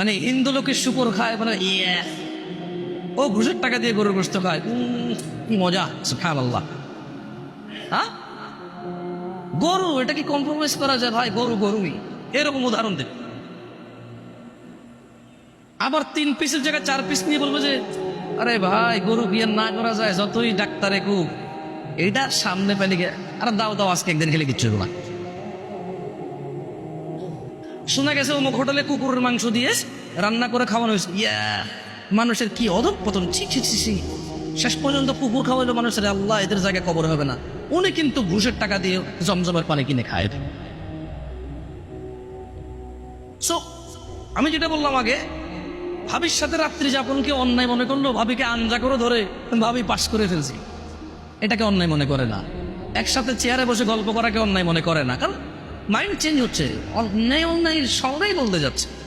মানে হিন্দু লোকের শুকর খায় মানে ও ঘুষের টাকা দিয়ে গরুর গোস্ত খায়। মজা হ্যাঁ আল্লাহ হ্যাঁ? গরু, এটা কি কম্প্রোমাইজ করা যায়? ভাই, গরু গরুই। এরকম উদাহরণ দেবে আবার তিন পিসের জায়গায় চার পিস নিয়ে বলব যে, আরে ভাই, গরু বিয়ে না করা যায়, যতই ডাক্তারে কুক। এটা সামনে পেলে আরে দাও দাও, আজকে একদিন খেলে কিচ্ছু না। শোনা গেছে অমুক হোটেলে কুকুরের মাংস দিয়ে রান্না করে খাওয়ানো হয়েছে। ইয়া, মানুষের কি অধপ পতন? ছি ছি ছি ছি। শেষ পর্যন্ত কুকুর খাওয়াইলো মানুষের আল্লাহ, এদের জায়গায় কবর হবে না। উনি কিন্তু ঘুষের টাকা দিয়ে জমজমের পানি কিনে খায়। সো আমি যেটা বললাম আগে ভাবির সাথে রাত্রি যাপনকে অন্যায় মনে করল ভাবিকে আঞ্জা করে ধরে ভাবি পাশ করে ফেলছি। এটাকে অন্যায় মনে করে না। একসাথে চেয়ারে বসে গল্প করাকে অন্যায় মনে করে না। কারণ মাইন্ড চেঞ্জ হচ্ছে। অন্যায় অন্যায় সবাই বলতে যাচ্ছে।